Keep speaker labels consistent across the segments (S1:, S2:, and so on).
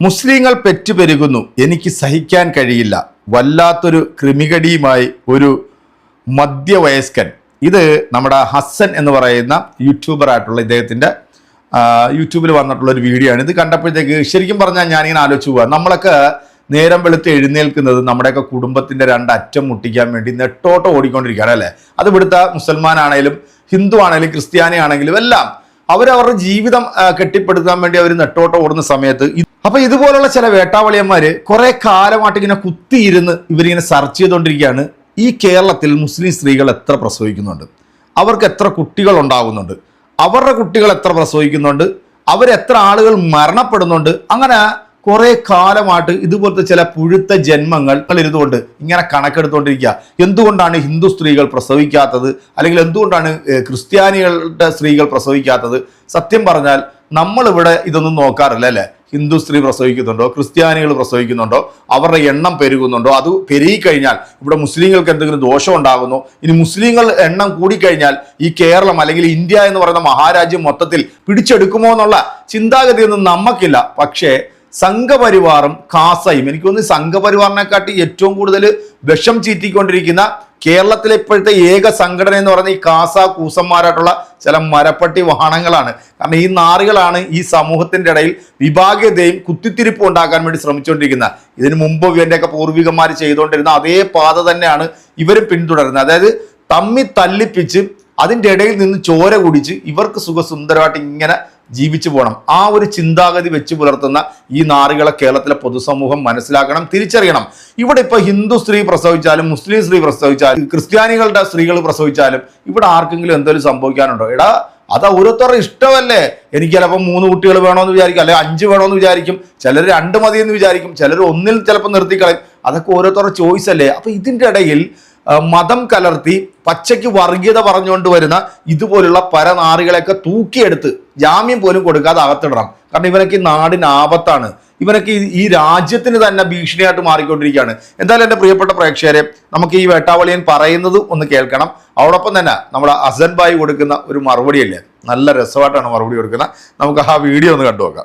S1: മുസ്ലിങ്ങൾ പെറ്റുപെരുകുന്നു. എനിക്ക് സഹിക്കാൻ കഴിയില്ല. വല്ലാത്തൊരു ക്രിമികടിയുമായി ഒരു മധ്യവയസ്കൻ. ഇത് നമ്മുടെ ഹസ്സൻ എന്ന് പറയുന്ന യൂട്യൂബറായിട്ടുള്ള ഇദ്ദേഹത്തിന്റെ യൂട്യൂബിൽ വന്നിട്ടുള്ള ഒരു വീഡിയോ ആണ്. ഇത് കണ്ടപ്പോഴത്തേക്ക് ശരിക്കും പറഞ്ഞാൽ ഞാനിങ്ങനെ ആലോചിച്ച് പോവാം. നമ്മളൊക്കെ നേരം വെളുത്ത് എഴുന്നേൽക്കുന്നത് നമ്മുടെയൊക്കെ കുടുംബത്തിന്റെ രണ്ട് അറ്റം മുട്ടിക്കാൻ വേണ്ടി നെട്ടോട്ടം ഓടിക്കൊണ്ടിരിക്കുകയാണ് അല്ലേ? അത് ഇവിടുത്തെ മുസൽമാനാണേലും ഹിന്ദു ആണെങ്കിലും ക്രിസ്ത്യാനി ആണെങ്കിലും എല്ലാം അവരവരുടെ ജീവിതം കെട്ടിപ്പടുക്കാൻ വേണ്ടി അവർ നെട്ടോട്ടം ഓടുന്ന സമയത്ത് അപ്പൊ ഇതുപോലുള്ള ചില വേട്ടാവളിയന്മാര് കുറെ കാലമായിട്ട് ഇങ്ങനെ കുത്തിയിരുന്ന് ഇവരിങ്ങനെ സെർച്ച് ചെയ്തുകൊണ്ടിരിക്കുകയാണ് ഈ കേരളത്തിൽ മുസ്ലിം സ്ത്രീകൾ എത്ര പ്രസവിക്കുന്നുണ്ട്? അവർക്ക് എത്ര കുട്ടികൾ ഉണ്ടാകുന്നുണ്ട് അവരുടെ കുട്ടികൾ എത്ര പ്രസവിക്കുന്നുണ്ട്? അവരെത്ര ആളുകൾ മരണപ്പെടുന്നുണ്ട്? അങ്ങനെ കുറെ കാലമായിട്ട് ഇതുപോലത്തെ ചില പുഴുത്ത ജന്മങ്ങൾ ഇരുന്നുകൊണ്ട് ഇങ്ങനെ കണക്കെടുത്തുകൊണ്ടിരിക്കുക എന്തുകൊണ്ടാണ് ഹിന്ദു സ്ത്രീകൾ പ്രസവിക്കാത്തത്? അല്ലെങ്കിൽ എന്തുകൊണ്ടാണ് ക്രിസ്ത്യാനികളുടെ സ്ത്രീകൾ പ്രസവിക്കാത്തത്? സത്യം പറഞ്ഞാൽ നമ്മളിവിടെ ഇതൊന്നും നോക്കാറില്ല അല്ലേ? ഹിന്ദു സ്ത്രീ പ്രസവിക്കുന്നുണ്ടോ? ക്രിസ്ത്യാനികൾ പ്രസവിക്കുന്നുണ്ടോ? അവരുടെ എണ്ണം പെരുകുന്നുണ്ടോ? അത് പെരുകിക്കഴിഞ്ഞാൽ ഇവിടെ മുസ്ലിങ്ങൾക്ക് എന്തെങ്കിലും ദോഷം ഉണ്ടാകുന്നു? ഇനി മുസ്ലിങ്ങൾ എണ്ണം കൂടിക്കഴിഞ്ഞാൽ ഈ കേരളം അല്ലെങ്കിൽ ഇന്ത്യ എന്ന് പറയുന്ന മഹാരാജ്യം മൊത്തത്തിൽ പിടിച്ചെടുക്കുമോ എന്നുള്ള ചിന്താഗതിയൊന്നും നമുക്കില്ല പക്ഷേ സംഘപരിവാറും കാസയും. എനിക്ക് തോന്നുന്നു സംഘപരിവാറിനെക്കാട്ടി ഏറ്റവും കൂടുതൽ വിഷം ചീറ്റിക്കൊണ്ടിരിക്കുന്ന കേരളത്തിലെ ഇപ്പോഴത്തെ ഏക സംഘടന എന്ന് പറയുന്ന ഈ കാസ കൂസന്മാരായിട്ടുള്ള ചില മരപ്പട്ടി വാഹനങ്ങളാണ്. കാരണം ഈ നാറുകളാണ് ഈ സമൂഹത്തിന്റെ ഇടയിൽ വിഭാഗീയതയും കുത്തിത്തിരിപ്പും ഉണ്ടാക്കാൻ വേണ്ടി ശ്രമിച്ചുകൊണ്ടിരിക്കുന്ന ഇതിനു മുമ്പ് ഇവന്റെയൊക്കെ പൂർവികന്മാർ ചെയ്തുകൊണ്ടിരുന്ന അതേ പാത തന്നെയാണ് ഇവരും പിന്തുടരുന്നത്. അതായത് തമ്മി തല്ലിപ്പിച്ച് അതിന്റെ ഇടയിൽ നിന്ന് ചോര കുടിച്ച് ഇവർക്ക് സുഖസുന്ദരമായിട്ട് ഇങ്ങനെ ജീവിച്ചു പോകണം. ആ ഒരു ചിന്താഗതി വെച്ച് പുലർത്തുന്ന ഈ നാറികളെ കേരളത്തിലെ പൊതുസമൂഹം മനസ്സിലാക്കണം തിരിച്ചറിയണം. ഇവിടെ ഇപ്പൊ ഹിന്ദു സ്ത്രീ പ്രസവിച്ചാലും മുസ്ലിം സ്ത്രീ പ്രസവിച്ചാലും ക്രിസ്ത്യാനികളുടെ സ്ത്രീകൾ പ്രസവിച്ചാലും ഇവിടെ ആർക്കെങ്കിലും എന്തെങ്കിലും സംഭവിക്കാനുണ്ടോ? എടാ അത് ഓരോരുത്തരുടെ ഇഷ്ടമല്ലേ? എനിക്ക് ചിലപ്പോൾ മൂന്ന് കുട്ടികൾ വേണമെന്ന് വിചാരിക്കും അല്ലെങ്കിൽ അഞ്ച് വേണമെന്ന് വിചാരിക്കും ചിലർ രണ്ട് മതിയെന്ന് വിചാരിക്കും ചിലർ ഒന്നിൽ ചിലപ്പോൾ നിർത്തിക്കളയും. അതൊക്കെ ഓരോരുത്തരുടെ ചോയ്സ് അല്ലേ? അപ്പൊ ഇതിന്റെ ഇടയിൽ മതം കലർത്തി പച്ചയ്ക്ക് വർഗീയത പറഞ്ഞുകൊണ്ട് വരുന്ന ഇതുപോലുള്ള പരനാറികളെയൊക്കെ തൂക്കിയെടുത്ത് ജാമ്യം പോലും കൊടുക്കാതെ അകത്തിടണം. കാരണം ഇവനൊക്കെ ഈ നാടിന് ആപത്താണ്. ഇവനൊക്കെ ഈ- രാജ്യത്തിന് തന്നെ ഭീഷണിയായിട്ട് മാറിക്കൊണ്ടിരിക്കുകയാണ്. എന്തായാലും എന്റെ പ്രിയപ്പെട്ട പ്രേക്ഷകരെ നമുക്ക് ഈ വേട്ടാവളിയൻ പറയുന്നത് ഒന്ന് കേൾക്കണം. അതോടൊപ്പം തന്നെ നമ്മുടെ അസൻ ബായി കൊടുക്കുന്ന ഒരു മറുപടിയല്ലേ? നല്ല രസമായിട്ടാണ് മറുപടി കൊടുക്കുന്നത്. നമുക്ക് ആ വീഡിയോ ഒന്ന് കണ്ടു നോക്കാം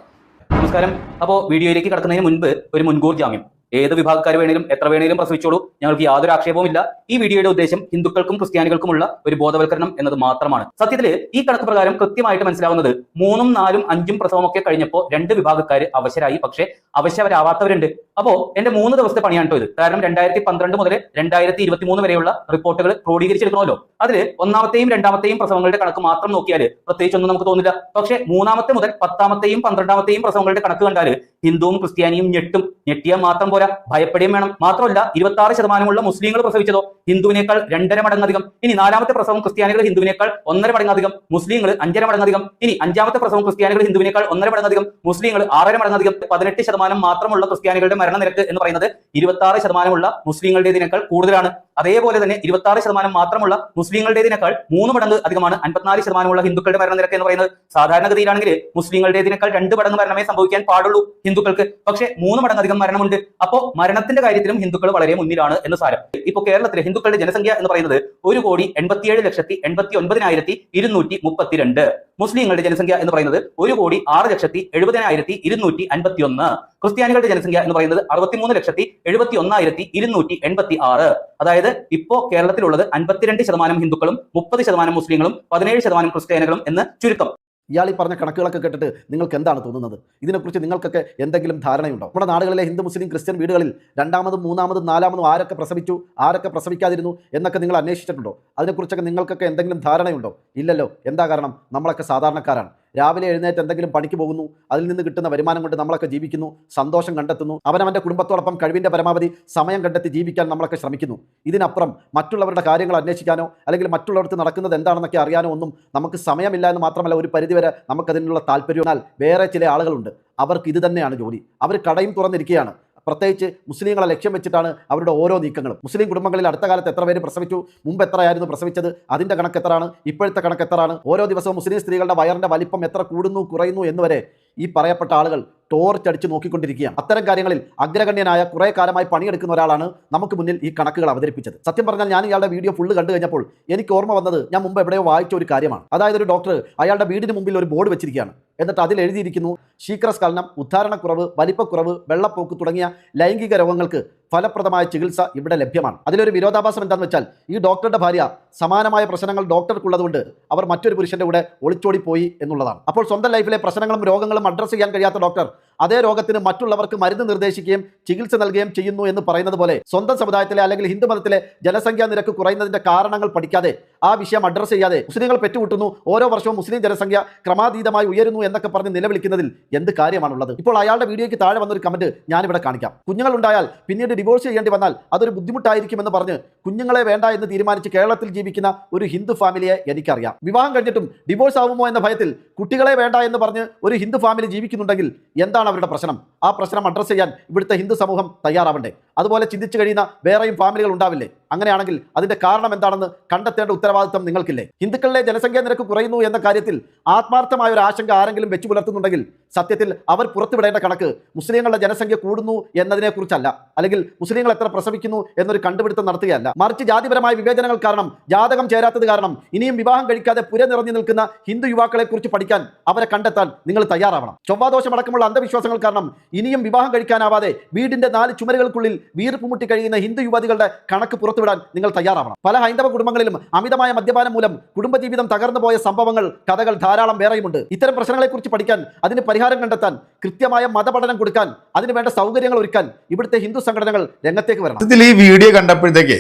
S2: നമസ്കാരം. അപ്പോൾ വീഡിയോയിലേക്ക് കടക്കുന്നതിന് മുൻപ് ഒരു മുൻകൂർ ജാമ്യം. ഏത് വിഭാഗക്കാർ വേണേലും എത്ര വേണേലും പ്രസവിച്ചോളൂ. ഞങ്ങൾക്ക് യാതൊരു ആക്ഷേപവുമില്ല. ഈ വീഡിയോയുടെ ഉദ്ദേശം ഹിന്ദുക്കൾക്കും ക്രിസ്ത്യാനികൾക്കുമുള്ള ഒരു ബോധവൽക്കരണം എന്നത് മാത്രമാണ്. സത്യത്തിൽ ഈ കണക്ക് പ്രകാരം കൃത്യമായിട്ട് മനസ്സിലാവുന്നത് മൂന്നും നാലും അഞ്ചും പ്രസവമൊക്കെ കഴിഞ്ഞപ്പോൾ രണ്ട് വിഭാഗക്കാർ അവശരായി. പക്ഷേ അവശവരാവാത്തവരുണ്ട്. അപ്പോ എന്റെ മൂന്ന് ദിവസത്തെ പണിയാണ് ഇത്. കാരണം രണ്ടായിരത്തി പന്ത്രണ്ട് മുതൽ രണ്ടായിരത്തി ഇരുപത്തി മൂന്ന് വരെയുള്ള റിപ്പോർട്ടുകൾ ക്രോഡീകരിച്ചെടുക്കണമല്ലോ. അതിൽ ഒന്നാമത്തെയും രണ്ടാമത്തെയും പ്രസവങ്ങളുടെ കണക്ക് മാത്രം നോക്കിയാൽ പ്രത്യേകിച്ചൊന്നും നമുക്ക് തോന്നില്ല. പക്ഷേ മൂന്നാമത്തെ മുതൽ പത്താമത്തെയും പന്ത്രണ്ടാമത്തെയും പ്രസവങ്ങളുടെ കണക്ക് കണ്ടാൽ ഹിന്ദുവും ക്രിസ്ത്യാനിയും ഞെട്ടും ഞെട്ടിയാൽ മാത്രം പോരാ. ഭയപ്പെടുകയും വേണം. മാത്രമല്ല ഇരുപത്തി ആറ് ശതമാനമുള്ള മുസ്ലിങ്ങൾ പ്രസവിച്ചതോ? ഹിന്ദുവിനേക്കാൾ രണ്ടര മടങ്ങധികം ഇനി നാലാമത്തെ പ്രസവം ക്രിസ്ത്യാനികൾ ഹിന്ദുവിനേക്കാൾ ഒന്നര മടങ്ങധികം മുസ്ലിങ്ങൾ അഞ്ചര മടങ്ങധികം ഇനി അഞ്ചാമത്തെ പ്രസവം ക്രിസ്ത്യാനികൾ ഹിന്ദുവിനേക്കാൾ ഒന്നര മടങ്ങധികം മുസ്ലിങ്ങൾ ആറര മടങ്ങധികം പതിനെട്ട് ശതമാനം മാത്രമുള്ള ക്രിസ്ത്യാനികളുടെ മരണനിരക്ക് എന്ന് പറയുന്നത് ഇരുപത്തി ആറ് ശതമാനമുള്ള മുസ്ലിങ്ങളുടേതിനേക്കാൾ കൂടുതലാണ്. അതേപോലെ തന്നെ ഇരുപത്തി ആറ് ശതമാനം മാത്രമുള്ള മുസ്ലിങ്ങളുടേതിനേക്കാൾ മൂന്ന് മടങ്ങ് അധികമാണ്. അൻപത്തിനാല് ശതമാനമുള്ള ഹിന്ദുക്കളുടെ മരണനിരക്ക് എന്ന് പറയുന്നത് സാധാരണഗതിയിലാണെങ്കിൽ മുസ്ലിങ്ങളുടേതിനേക്കാൾ രണ്ട് മടങ്ങ് മരണമേ സംഭവിക്കാൻ പാടുള്ളൂ. ഹിന്ദുക്കൾക്ക് പക്ഷേ മൂന്ന് മടങ്ങ് അധികം മരണമുണ്ട്. അപ്പോ മരണത്തിന്റെ കാര്യത്തിലും ഹിന്ദുക്കൾ വളരെ മുന്നിലാണ് എന്ന് സാരം. ഇപ്പൊ കേരളത്തിലെ ഹിന്ദുക്കളുടെ ജനസംഖ്യ എന്ന് പറയുന്നത് ഒരു കോടി എൺപത്തിയേഴ് ലക്ഷത്തി എൺപത്തി ഒൻപതിനായിരത്തി ഇരുന്നൂറ്റി മുപ്പത്തിരണ്ട്. മുസ്ലിങ്ങളുടെ ജനസംഖ്യ എന്ന് പറയുന്നത് ഒരു കോടി ആറ് ലക്ഷത്തി എഴുപതിനായിരത്തി ഇരുന്നൂറ്റി അൻപത്തി ഒന്ന് ക്രിസ്ത്യാനികളുടെ ജനസംഖ്യ എന്ന് പറയുന്നത് അറുപത്തിമൂന്ന് ലക്ഷത്തി എഴുപത്തി ഒന്നായിരത്തി ഇരുന്നൂറ്റി എൺപത്തി ആറ് അതായത് ഇപ്പോ കേരളത്തിലുള്ളത് അൻപത്തിരണ്ട് ശതമാനം ഹിന്ദുക്കളും മുപ്പത് ശതമാനം മുസ്ലിങ്ങളും പതിനേഴ് ശതമാനം ക്രിസ്ത്യാനികളും എന്ന് ചുരുക്കം.
S3: ഇയാൾ ഈ പറഞ്ഞ കണക്കുകളൊക്കെ കേട്ടിട്ട് നിങ്ങൾക്ക് എന്താണ് തോന്നുന്നത്? ഇതിനെക്കുറിച്ച് നിങ്ങൾക്കൊക്കെ എന്തെങ്കിലും ധാരണയുണ്ടോ? നമ്മുടെ നാടുകളിലെ ഹിന്ദു മുസ്ലിം ക്രിസ്ത്യൻ വീടുകളിൽ രണ്ടാമതും മൂന്നാമതും നാലാമതും ആരൊക്കെ പ്രസവിച്ചു ആരൊക്കെ പ്രസവിക്കാതിരുന്നു എന്നൊക്കെ നിങ്ങൾ അന്വേഷിച്ചിട്ടുണ്ടോ? അതിനെക്കുറിച്ചൊക്കെ നിങ്ങൾക്കൊക്കെ എന്തെങ്കിലും ധാരണയുണ്ടോ? ഇല്ലല്ലോ. എന്താ കാരണം? നമ്മളൊക്കെ സാധാരണക്കാരാണ്. രാവിലെ എഴുന്നേറ്റ് എന്തെങ്കിലും പണിക്ക് പോകുന്നു അതിൽ നിന്ന് കിട്ടുന്ന വരുമാനം കൊണ്ട് നമ്മളൊക്കെ ജീവിക്കുന്നു സന്തോഷം കണ്ടെത്തുന്നു അവനവന്റെ കുടുംബത്തോടൊപ്പം കഴിവിന്റെ പരമാവധി സമയം കണ്ടെത്തി ജീവിക്കാൻ നമ്മളൊക്കെ ശ്രമിക്കുന്നു. ഇതിനപ്പുറം മറ്റുള്ളവരുടെ കാര്യങ്ങൾ അന്വേഷിക്കാനോ അല്ലെങ്കിൽ മറ്റുള്ളവർക്ക് നടക്കുന്നത് എന്താണെന്നൊക്കെ അറിയാനോ ഒന്നും നമുക്ക് സമയമില്ല എന്ന് മാത്രമല്ല ഒരു പരിധിവരെ നമുക്കതിനുള്ള താല്പര്യം. വേറെ ചില ആളുകളുണ്ട്. അവർക്ക് ഇത് തന്നെയാണ് ജോലി. അവർ കടയും തുറന്നിരിക്കുകയാണ്. പ്രത്യേകിച്ച് മുസ്ലിങ്ങളെ ലക്ഷ്യം വെച്ചിട്ടാണ് അവരുടെ ഓരോ നീക്കങ്ങളും. മുസ്ലിം കുടുംബങ്ങളിൽ അടുത്ത കാലത്ത് എത്ര പേര് പ്രസവിച്ചു? മുമ്പ് എത്രയായിരുന്നു പ്രസവിച്ചത്? അതിന്റെ കണക്ക് എത്രയാണ് ഇപ്പോഴത്തെ കണക്ക് എത്രയാണ് ഓരോ ദിവസവും മുസ്ലിം സ്ത്രീകളുടെ വയറിന്റെ വലിപ്പം എത്ര കൂടുന്നു കുറയുന്നു എന്നുവരെ ഈ പറയപ്പെട്ട ആളുകൾ ടോർച്ച് അടിച്ച് നോക്കിക്കൊണ്ടിരിക്കുകയാണ്. അത്തരം കാര്യങ്ങളിൽ അഗ്രഗണ്യനായ കുറേ കാലമായി പണിയെടുക്കുന്ന ഒരാളാണ് നമുക്ക് മുന്നിൽ ഈ കണക്കുകൾ അവതരിപ്പിച്ചത്. സത്യം പറഞ്ഞാൽ ഞാൻ ഇയാളുടെ വീഡിയോ ഫുള്ള് കണ്ടു കഴിഞ്ഞപ്പോൾ എനിക്ക് ഓർമ്മ വന്നത് ഞാൻ മുമ്പ് എവിടെയോ വായിച്ച ഒരു കാര്യമാണ്. അതായത് ഒരു ഡോക്ടർ അയാളുടെ വീടിന് മുമ്പിൽ ഒരു ബോർഡ് വെച്ചിരിക്കുകയാണ്. എന്നിട്ട് അതിൽ എഴുതിയിരിക്കുന്നു ശീക്രസ്കലനം ഉദ്ധാരണക്കുറവ് വലിപ്പക്കുറവ് വെള്ളപ്പോക്ക് തുടങ്ങിയ ലൈംഗിക രോഗങ്ങൾക്ക് ഫലപ്രദമായ ചികിത്സ ഇവിടെ ലഭ്യമാണ്. അതിലൊരു വിരോധാഭാസം എന്താണെന്ന് വെച്ചാൽ ഈ ഡോക്ടറുടെ ഭാര്യ സമാനമായ പ്രശ്നങ്ങൾ ഡോക്ടർക്കുള്ളതുകൊണ്ട് അവർ മറ്റൊരു പുരുഷന്റെ കൂടെ ഒളിച്ചോടിപ്പോയി എന്നുള്ളതാണ്. അപ്പോൾ സ്വന്തം ലൈഫിലെ പ്രശ്നങ്ങളും രോഗങ്ങളും അഡ്രസ്സ് ചെയ്യാൻ കഴിയാത്ത ഡോക്ടർ അതേ രോഗത്തിന് മറ്റുള്ളവർക്ക് മരുന്ന് നിർദ്ദേശിക്കുകയും ചികിത്സ നൽകുകയും ചെയ്യുന്നു എന്ന് പറയുന്നത് പോലെ സ്വന്തം സമുദായത്തിലെ അല്ലെങ്കിൽ ഹിന്ദു മതത്തിലെ ജനസംഖ്യാ നിരക്ക് കുറയുന്നതിന്റെ കാരണങ്ങൾ പഠിക്കാതെ ആ വിഷയം അഡ്രസ്സ് ചെയ്യാതെ മുസ്ലിങ്ങൾ പെറ്റുകൂട്ടുന്നു ഓരോ വർഷവും മുസ്ലിം ജനസംഖ്യ ക്രമാതീതമായി ഉയരുന്നു എന്നൊക്കെ പറഞ്ഞ് നിലവിളിക്കുന്നതിൽ എന്ത് കാര്യമാണുള്ളത്? ഇപ്പോൾ അയാളുടെ വീഡിയോയ്ക്ക് താഴെ വന്നൊരു കമന്റ് ഞാനിവിടെ കാണിക്കാം. കുഞ്ഞുങ്ങൾ ഉണ്ടായാൽ പിന്നീട് ഡിവോഴ്സ് ചെയ്യേണ്ടി വന്നാൽ അതൊരു ബുദ്ധിമുട്ടായിരിക്കുമെന്ന് പറഞ്ഞ് കുഞ്ഞുങ്ങളെ വേണ്ട എന്ന് തീരുമാനിച്ച് കേരളത്തിൽ ജീവിക്കുന്ന ഒരു ഹിന്ദു ഫാമിലിയെ എനിക്കറിയാം. വിവാഹം കഴിഞ്ഞിട്ടും ഡിവോഴ്സ് ആവുമോ എന്ന ഭയത്തിൽ കുട്ടികളെ വേണ്ട എന്ന് പറഞ്ഞ് ഒരു ഹിന്ദു ഫാമിലി ജീവിക്കുന്നുണ്ടെങ്കിൽ എന്താണ് അവരുടെ പ്രശ്നം. ആ പ്രശ്നം അഡ്രസ്സ് ചെയ്യാൻ ഇവിടുത്തെ ഹിന്ദു സമൂഹം തയ്യാറാവണ്ടേ? അതുപോലെ ചിന്തിച്ചു കഴിയുന്ന വേറെയും ഫാമിലികൾ ഉണ്ടാവില്ലേ? അങ്ങനെയാണെങ്കിൽ അതിന്റെ കാരണം എന്താണെന്ന് കണ്ടെത്തേണ്ട ഉത്തരവാദിത്വം നിങ്ങൾക്കില്ലേ? ഹിന്ദുക്കളിലെ ജനസംഖ്യ നിരക്ക് കുറയുന്നു എന്ന കാര്യത്തിൽ ആത്മാർത്ഥമായ ഒരു ആശങ്ക ആരെങ്കിലും വെച്ചു പുലർത്തുന്നുണ്ടെങ്കിൽ സത്യത്തിൽ അവർ പുറത്തുവിടേണ്ട കണക്ക് മുസ്ലിങ്ങളുടെ ജനസംഖ്യ കൂടുന്നു എന്നതിനെക്കുറിച്ചല്ല. അല്ലെങ്കിൽ മുസ്ലിങ്ങൾ എത്ര പ്രസവിക്കുന്നു എന്നൊരു കണ്ടുപിടുത്തം നടത്തുകയല്ല. മറിച്ച് ജാതിപരമായ വിവേചനങ്ങൾ കാരണം ജാതകം ചേരാത്തത് കാരണം ഇനിയും വിവാഹം കഴിക്കാതെ പുര നിറഞ്ഞു നിൽക്കുന്ന ഹിന്ദു യുവാക്കളെക്കുറിച്ച് പഠിക്കാൻ അവരെ കണ്ടെത്താൻ നിങ്ങൾ തയ്യാറാവണം. ചൊവ്വാദോഷമടക്കമുള്ള അന്ധവിശ്വാസങ്ങൾ കാരണം ഇനിയും വിവാഹം കഴിക്കാനാവാതെ വീടിന്റെ നാല് ചുമരുകൾക്കുള്ളിൽ വീർപ്പ് മുട്ടി കഴിയുന്ന ഹിന്ദു യുവതികളുടെ കണക്ക് പുറത്തുവിടാൻ നിങ്ങൾ തയ്യാറാവണം. പല ഹൈന്ദവ കുടുംബങ്ങളിലും അമിതമായ മദ്യപാനം മൂലം കുടുംബജീവിതം തകർന്നു പോയ സംഭവങ്ങൾ കഥകൾ ധാരാളം വേറെയുമുണ്ട്. ഇത്തരം പ്രശ്നങ്ങളെക്കുറിച്ച് പഠിക്കാൻ അതിന് പരിഹാരം കണ്ടെത്താൻ കൃത്യമായ മതപഠനം കൊടുക്കാൻ അതിന് വേണ്ട സൗകര്യങ്ങൾ ഒരുക്കാൻ ഇവിടുത്തെ ഹിന്ദു സംഘടനകൾ രംഗത്തേക്ക് വരണം.
S1: ഇതിൽ ഈ വീഡിയോ കണ്ടപ്പോഴത്തേക്ക്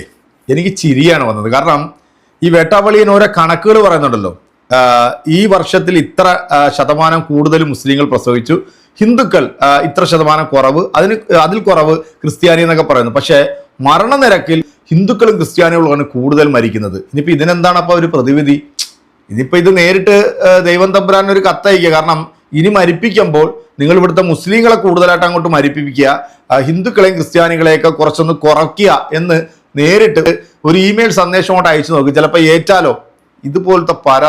S1: എനിക്ക് ചിരിയാണ് വന്നത്. കാരണം ഈ വേട്ടാവളിയൻ ഓരോ കണക്കുകൾ പറയുന്നുണ്ടല്ലോ. ഈ വർഷത്തിൽ ഇത്ര ശതമാനം കൂടുതൽ മുസ്ലിങ്ങൾ പ്രസവിച്ചു. ഹിന്ദുക്കൾ ഇത്ര ശതമാനം കുറവ്. അതിന് അതിൽ കുറവ് ക്രിസ്ത്യാനി എന്നൊക്കെ പറയുന്നു. പക്ഷേ മരണനിരക്കിൽ ഹിന്ദുക്കളും ക്രിസ്ത്യാനികളുമാണ് കൂടുതൽ മരിക്കുന്നത്. ഇനിയിപ്പോൾ ഇതിനെന്താണ് അപ്പോൾ ഒരു പ്രതിവിധി? ഇനിയിപ്പോൾ ഇത് നേരിട്ട് ദൈവം തമ്പുരാൻ ഒരു കത്തയക്കുക കാരണം ഇനി മരിപ്പിക്കുമ്പോൾ നിങ്ങൾ ഇവിടുത്തെ മുസ്ലിങ്ങളെ കൂടുതലായിട്ട് അങ്ങോട്ട് മരിപ്പിക്കുക. ഹിന്ദുക്കളെയും ക്രിസ്ത്യാനികളെയൊക്കെ കുറച്ചൊന്ന് കുറയ്ക്കുക എന്ന് നേരിട്ട് ഒരു ഇമെയിൽ സന്ദേശം കൊണ്ട് അയച്ചു നോക്ക്. ചിലപ്പോൾ ഏറ്റാലോ? ഇതുപോലത്തെ പര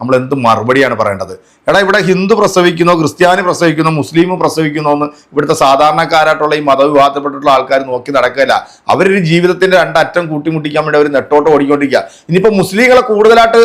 S1: നമ്മൾ എന്ത് മറുപടിയാണ് പറയേണ്ടത്? എടാ ഇവിടെ ഹിന്ദു പ്രസവിക്കുന്നോ ക്രിസ്ത്യാനി പ്രസവിക്കുന്നോ മുസ്ലിം പ്രസവിക്കുന്നോ എന്ന് ഇവിടുത്തെ സാധാരണക്കാരായിട്ടുള്ള ഈ മതവിവാദപ്പെട്ടിട്ടുള്ള ആൾക്കാർ നോക്കി നടക്കില്ല അവരൊരു ജീവിതത്തിന്റെ രണ്ടറ്റം കൂട്ടിമുട്ടിക്കാൻ വേണ്ടി അവർ നെട്ടോട്ട് ഓടിക്കൊണ്ടിരിക്കുക. ഇനിയിപ്പോൾ മുസ്ലിങ്ങളെ കൂടുതലായിട്ട്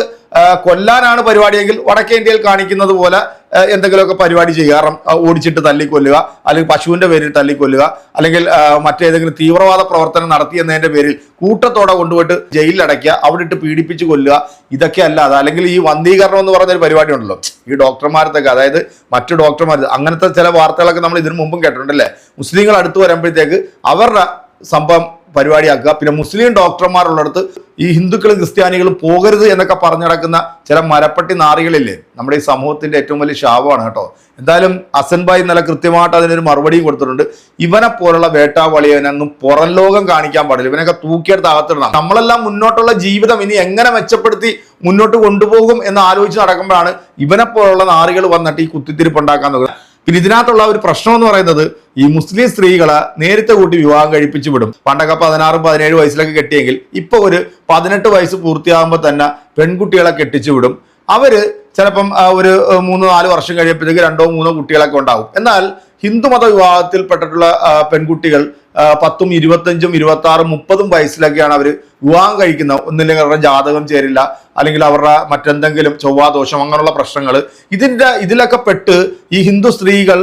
S1: കൊല്ലാനാണ് പരിപാടിയെങ്കിൽ വടക്കേ ഇന്ത്യയിൽ കാണിക്കുന്നത് പോലെ എന്തെങ്കിലുമൊക്കെ പരിപാടി ചെയ്യുക. കാരണം ഓടിച്ചിട്ട് തല്ലിക്കൊല്ലുക. അല്ലെങ്കിൽ പശുവിന്റെ പേരിൽ തല്ലിക്കൊല്ലുക. അല്ലെങ്കിൽ മറ്റേതെങ്കിലും തീവ്രവാദ പ്രവർത്തനം നടത്തി എന്നതിന്റെ പേരിൽ കൂട്ടത്തോടെ കൊണ്ടുപോയിട്ട് ജയിലിൽ അടയ്ക്കുക അവിടെ ഇട്ട് പീഡിപ്പിച്ച് കൊല്ലുക. ഇതൊക്കെ അല്ലാതെ. അല്ലെങ്കിൽ ഈ വന്ധീകരണം എന്ന് പറയുന്ന ഒരു പരിപാടി ഉണ്ടല്ലോ. ഈ ഡോക്ടർമാരത്തൊക്കെ. അതായത് മറ്റു ഡോക്ടർമാർ അങ്ങനത്തെ ചില വാർത്തകളൊക്കെ നമ്മൾ ഇതിനു മുമ്പും കേട്ടിട്ടുണ്ടല്ലേ? മുസ്ലിങ്ങൾ അടുത്ത് വരുമ്പോഴത്തേക്ക് അവരുടെ സംഭവം പരിപാടിയാക്കുക. പിന്നെ മുസ്ലിം ഡോക്ടർമാരുള്ളിടത്ത് ഈ ഹിന്ദുക്കളും ക്രിസ്ത്യാനികളും പോകരുത് എന്നൊക്കെ പറഞ്ഞു നടക്കുന്ന ചില മരപ്പട്ടി നാറികളില്ലേ? നമ്മുടെ ഈ സമൂഹത്തിന്റെ ഏറ്റവും വലിയ ശാപമാണ് കേട്ടോ. എന്തായാലും അസൻബായ് നല്ല കൃത്യമായിട്ട് അതിനൊരു മറുപടിയും കൊടുത്തിട്ടുണ്ട്. ഇവനെ പോലുള്ള വേട്ടാവളിയനൊന്നും പുറം ലോകം കാണിക്കാൻ പാടില്ല. ഇവനൊക്കെ തൂക്കിയെടുത്ത് അകത്തിടണം. നമ്മളെല്ലാം മുന്നോട്ടുള്ള ജീവിതം ഇനി എങ്ങനെ മെച്ചപ്പെടുത്തി മുന്നോട്ട് കൊണ്ടുപോകും എന്ന് ആലോചിച്ച് നടക്കുമ്പോഴാണ് ഇവനെ പോലുള്ള നാറികൾ വന്നിട്ട് ഈ കുത്തിത്തിരിപ്പ് ഉണ്ടാക്കാൻ നോക്കുന്നത്. പിന്നെ ഇതിനകത്തുള്ള ഒരു പ്രശ്നം എന്ന് പറയുന്നത് ഈ മുസ്ലിം സ്ത്രീകളെ നേരത്തെ കൂട്ടി വിവാഹം കഴിപ്പിച്ചു വിടും. പണ്ടൊക്കെ പതിനാറും പതിനേഴ് വയസ്സിലൊക്കെ കെട്ടിയെങ്കിൽ ഇപ്പൊ ഒരു പതിനെട്ട് വയസ്സ് പൂർത്തിയാകുമ്പോൾ തന്നെ പെൺകുട്ടികളെ കെട്ടിച്ചു വിടും. അവർ ചിലപ്പം ഒരു മൂന്ന് നാല് വർഷം കഴിയപ്പോഴത്തേക്ക് രണ്ടോ മൂന്നോ കുട്ടികളൊക്കെ ഉണ്ടാവും. എന്നാൽ ഹിന്ദുമത വിവാഹത്തിൽപ്പെട്ടിട്ടുള്ള പെൺകുട്ടികൾ പത്തും ഇരുപത്തഞ്ചും ഇരുപത്തി ആറും മുപ്പതും വയസ്സിലൊക്കെയാണ് അവർ വിവാഹം കഴിക്കുന്ന ഒന്നില്ലെങ്കിൽ അവരുടെ ജാതകം ചേരില്ല അല്ലെങ്കിൽ അവരുടെ മറ്റെന്തെങ്കിലും ചൊവ്വാദോഷം അങ്ങനെയുള്ള പ്രശ്നങ്ങൾ. ഇതിന്റെ ഇതിലൊക്കെ പെട്ട് ഈ ഹിന്ദു സ്ത്രീകൾ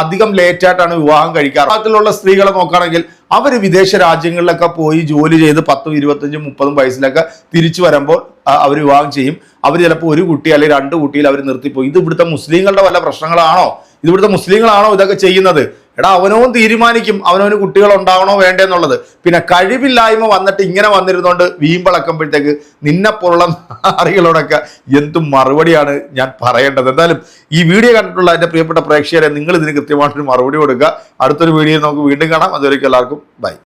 S1: അധികം ലേറ്റായിട്ടാണ് വിവാഹം കഴിക്കാറ്. അതിലുള്ള സ്ത്രീകളെ നോക്കുകയാണെങ്കിൽ അവർ വിദേശ രാജ്യങ്ങളിലൊക്കെ പോയി ജോലി ചെയ്ത് പത്തും ഇരുപത്തഞ്ചും മുപ്പതും വയസ്സിലൊക്കെ തിരിച്ചു വരുമ്പോൾ അവർ വിവാഹം ചെയ്യും. അവർ ചിലപ്പോൾ ഒരു കുട്ടി അല്ലെങ്കിൽ രണ്ട് കുട്ടിയിൽ അവർ നിർത്തിപ്പോയി. ഇത് ഇവിടുത്തെ മുസ്ലിങ്ങളുടെ വല്ല പ്രശ്നങ്ങളാണോ? ഇത് ഇവിടുത്തെ മുസ്ലിങ്ങളാണോ ഇതൊക്കെ ചെയ്യുന്നത്? എടാ അവനവും തീരുമാനിക്കും അവനവന് കുട്ടികൾ ഉണ്ടാവണോ വേണ്ടെന്നുള്ളത്. പിന്നെ കഴിവില്ലായ്മ വന്നിട്ട് ഇങ്ങനെ വന്നിരുന്നോണ്ട് വീമ്പളക്കുമ്പോഴത്തേക്ക് നിന്നെപ്പോലുള്ള നാറികളോടൊക്കെ എന്തും മറുപടിയാണ് ഞാൻ പറയേണ്ടത്? എന്തായാലും ഈ വീഡിയോ കണ്ടിട്ടുള്ള എന്റെ പ്രിയപ്പെട്ട പ്രേക്ഷകരെ നിങ്ങൾ ഇതിന് കൃത്യമായിട്ടൊരു മറുപടി കൊടുക്കുക. അടുത്തൊരു വീഡിയോ നമുക്ക് വീണ്ടും കാണാം. അതുവരെയ്ക്കും എല്ലാവർക്കും ബൈ.